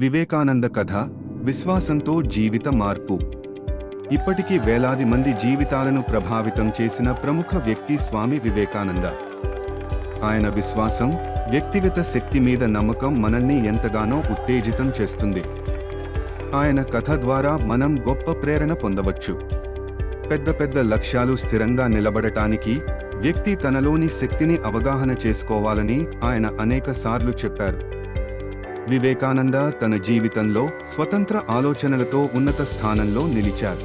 వివేకానంద కథ విశ్వాసంతో జీవిత మార్పు. ఇప్పటికీ వేలాది మంది జీవితాలను ప్రభావితం చేసిన ప్రముఖ వ్యక్తి స్వామి వివేకానంద. ఆయన విశ్వాసం వ్యక్తిగత శక్తి మీద నమ్మకం మనల్ని ఎంతగానో ఉత్తేజితం చేస్తుంది. ఆయన కథ ద్వారా మనం గొప్ప ప్రేరణ పొందవచ్చు. పెద్ద పెద్ద లక్ష్యాలు స్థిరంగా నిలబడటానికి వ్యక్తి తనలోని శక్తిని అవగాహన చేసుకోవాలని ఆయన అనేక సార్లు చెప్పారు. వివేకానంద తన జీవితంలో స్వతంత్ర ఆలోచనలతో ఉన్నత స్థానంలో నిలిచారు.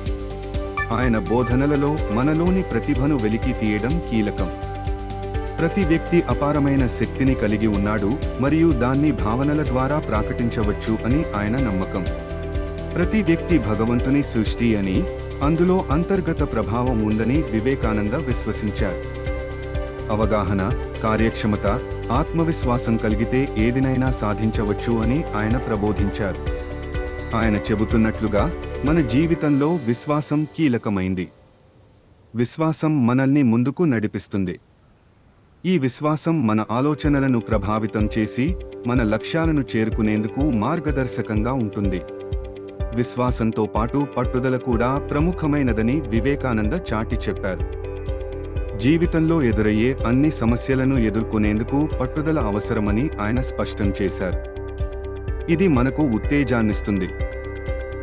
ఆయన బోధనలలో మనలోని ప్రతిభను వెలికి తీయడం కీలకం. ప్రతి వ్యక్తి అపారమైన శక్తిని కలిగి ఉన్నాడు మరియు దాన్ని భావనల ద్వారా ప్రకటించవచ్చు అని ఆయన నమ్మకం. ప్రతి వ్యక్తి భగవంతుని సృష్టి అని అందులో అంతర్గత ప్రభావం ఉందని వివేకానంద విశ్వసించారు. అవగాహన కార్యక్షమత ఆత్మవిశ్వాసం కలిగితే ఏదినైనా సాధించవచ్చు అని ఆయన ప్రబోధించారు. ఆయన చెబుతున్నట్లుగా మన జీవితంలో విశ్వాసం కీలకమైంది. విశ్వాసం మనల్ని ముందుకు నడిపిస్తుంది. ఈ విశ్వాసం మన ఆలోచనలను ప్రభావితం చేసి మన లక్ష్యాలను చేరుకునేందుకు మార్గదర్శకంగా ఉంటుంది. విశ్వాసంతో పాటు పట్టుదల కూడా ప్రముఖమైనదని వివేకానంద చాటి చెప్పారు. జీవితంలో ఎదురయ్యే అన్ని సమస్యలను ఎదుర్కొనేందుకు పట్టుదల అవసరమని ఆయన స్పష్టం చేశారు. ఇది మనకు ఉత్తేజాన్నిస్తుంది.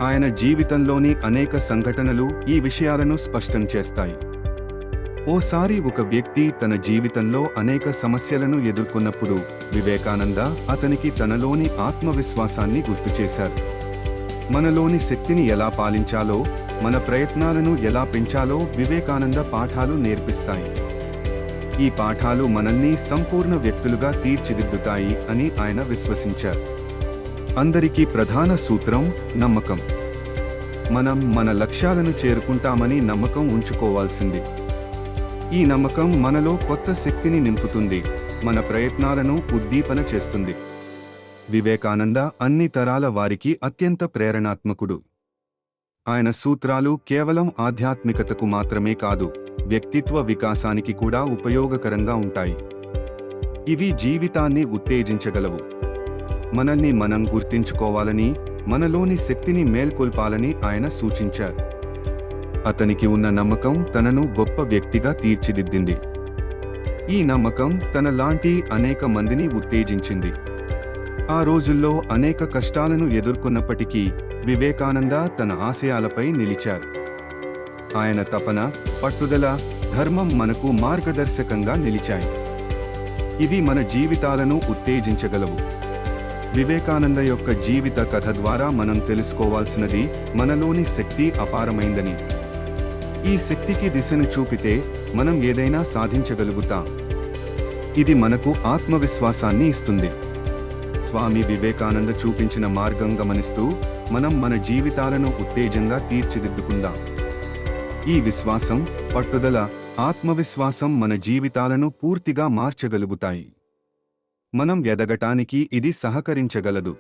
ఆయన జీవితంలోని అనేక సంఘటనలు ఈ విషయాలను స్పష్టం చేస్తాయి. ఓసారి ఒక వ్యక్తి తన జీవితంలో అనేక సమస్యలను ఎదుర్కొన్నప్పుడు వివేకానంద అతనికి తనలోని ఆత్మవిశ్వాసాన్ని గుర్తు చేశారు మనలోని శక్తిని ఎలా పాలించాలో మన ప్రయత్నాలను ఎలా పెంచాలో వివేకానంద పాఠాలు నేర్పిస్తాయి. ఈ పాఠాలు మనల్ని సంపూర్ణ వ్యక్తులుగా తీర్చిదిద్దుతాయి అని ఆయన విశ్వసించారు. అందరికీ ప్రధాన సూత్రం నమ్మకం. మనం మన లక్ష్యాలను చేరుకుంటామని నమ్మకం ఉంచుకోవాల్సింది. ఈ నమ్మకం మనలో కొత్త శక్తిని నింపుతుంది మన ప్రయత్నాలను ఉద్దీపన చేస్తుంది. వివేకానంద అన్ని తరాల వారికి అత్యంత ప్రేరణాత్మకుడు. ఆయన సూత్రాలు కేవలం ఆధ్యాత్మికతకు మాత్రమే కాదు వ్యక్తిత్వ వికాసానికి కూడా ఉపయోగకరంగా ఉంటాయి. ఇవి జీవితాన్ని ఉత్తేజించగలవు. మనల్ని మనం గుర్తించుకోవాలని మనలోని శక్తిని మేల్కొల్పాలని ఆయన సూచించారు. అతనికి ఉన్న నమ్మకం తనను గొప్ప వ్యక్తిగా తీర్చిదిద్దింది. ఈ నమ్మకం తన లాంటి అనేక మందిని ఉత్తేజించింది. ఆ రోజుల్లో అనేక కష్టాలను ఎదుర్కొన్నప్పటికీ వివేకానంద తన ఆశయాలపై నిలిచారు. ఆయన తపన పట్టుదల ధర్మం మనకు మార్గదర్శకంగా నిలిచాయి. ఇవి మన జీవితాలను ఉత్తేజించగలవు. వివేకానంద యొక్క జీవిత కథ ద్వారా మనం తెలుసుకోవాల్సినది మనలోని శక్తి అపారమైందని. ఈ శక్తికి దిశను చూపితే మనం ఏదైనా సాధించగలుగుతాం. ఇది మనకు ఆత్మవిశ్వాసాన్ని ఇస్తుంది. స్వామి వివేకానంద చూపించిన మార్గం గమనిస్తూ మనం మన జీవితాలను ఉత్తేజంగా తీర్చిదిద్దుకుందాం. ఈ విశ్వాసం పట్టుదల ఆత్మవిశ్వాసం మన జీవితాలను పూర్తిగా మార్చగలుగుతాయి. మనం ఎదగటానికి ఇది సహకరించగలదు.